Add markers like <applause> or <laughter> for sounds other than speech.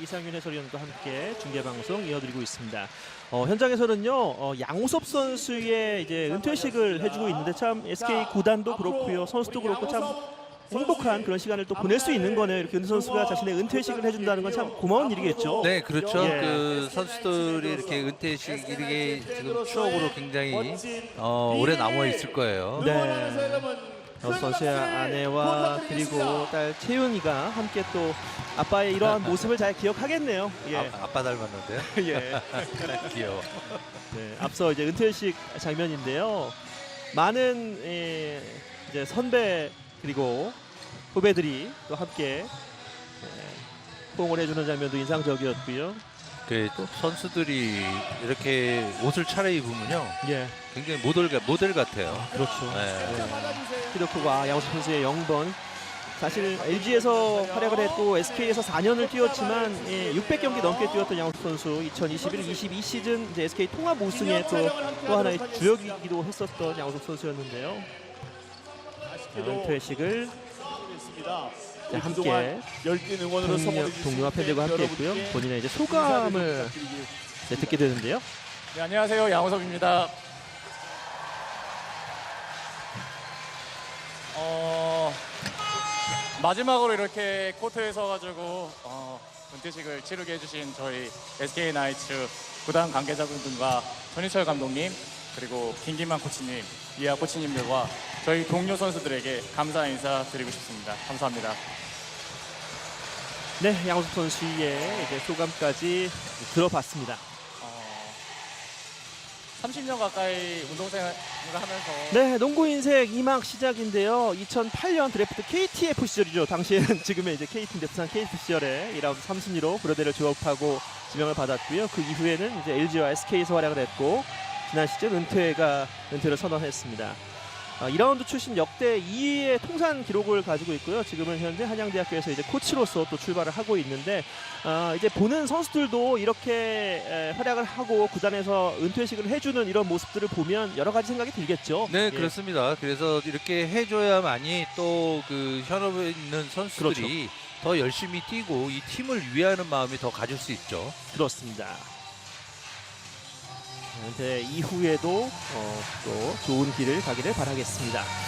이상윤 해설위원과 함께 중계 방송 이어드리고 있습니다. 어, 현장에서는요 어, 양우섭 선수의 이제 은퇴식을 해주고 있는데 참 SK 구단도 그렇고요 선수도 그렇고 참 행복한 그런 시간을 또 보낼 수 있는 거네요. 이렇게 은퇴 선수가 자신의 은퇴식을 해준다는 건 참 고마운 일이겠죠. 네, 그렇죠. 예. 그 선수들이 이렇게 은퇴식 이게 지금 추억으로 굉장히 어, 오래 남아 있을 거예요. 네. 여 선수의 아내와 그리고 딸 채윤이가 함께 또 아빠의 이러한 모습을 잘 기억하겠네요. 예. 아, 아빠 닮았는데요. <laughs> 예. <laughs> 귀여워. 네, 앞서 이제 은퇴식 장면인데요. 많은 예, 이제 선배 그리고 후배들이 또 함께 예, 호응을 해주는 장면도 인상적이었고요. 그 선수들이 이렇게 옷을 차려입으면요, 예, 굉장히 모델 같- 모델 같아요. 그렇죠. 네. 키도 크고 아, 양호수 선수의 0번. 사실 LG에서 활약을 했고 SK에서 4년을 뛰었지만 예, 600경기 넘게 뛰었던 양호수 선수 2021-22 시즌 이제 SK 통합 우승의 또, 또 하나의 주역이기도 했었던 양호석 선수였는데요. 자, 은퇴식을 자, 함께 열띤 응원으로 동료, 동료와 팬들과 함께 했고요. 본인의 이제 소감을 네, 듣게 되는데요. 네, 안녕하세요. 양호섭입니다. 어, 마지막으로 이렇게 코트에 서가지고 어, 은퇴식을 치르게 해주신 저희 SK 나이츠 구단 관계자분들과 전희철 감독님 그리고 김기만 코치님, 이하 코치님들과 저희 동료 선수들에게 감사 인사 드리고 싶습니다. 감사합니다. 네, 양호석 선수의 이제 소감까지 들어봤습니다. 어, 30년 가까이 운동생활을 하면서 네, 농구 인생 2막 시작인데요. 2008년 드래프트 KTF 시절이죠. 당시에는 지금의 이제 KT인데 부산 KT 시절에 2라운드 3순위로 브로데를 졸업하고 지명을 받았고요. 그 이후에는 이제 LG와 SK에서 활약을 했고 지난 시즌 은퇴가 은퇴를 선언했습니다. 아, 2라운드 출신 역대 2위의 통산 기록을 가지고 있고요. 지금은 현재 한양대학교에서 이제 코치로서 또 출발을 하고 있는데 아, 이제 보는 선수들도 이렇게 에, 활약을 하고 구단에서 은퇴식을 해주는 이런 모습들을 보면 여러 가지 생각이 들겠죠. 네, 예. 그렇습니다. 그래서 이렇게 해줘야만이 또 그 현업에 있는 선수들이 더 열심히 뛰고 이 팀을 위하는 마음이 더 가질 수 있죠. 그렇습니다. 은퇴 이후에도 어, 또 좋은 길을 가기를 바라겠습니다.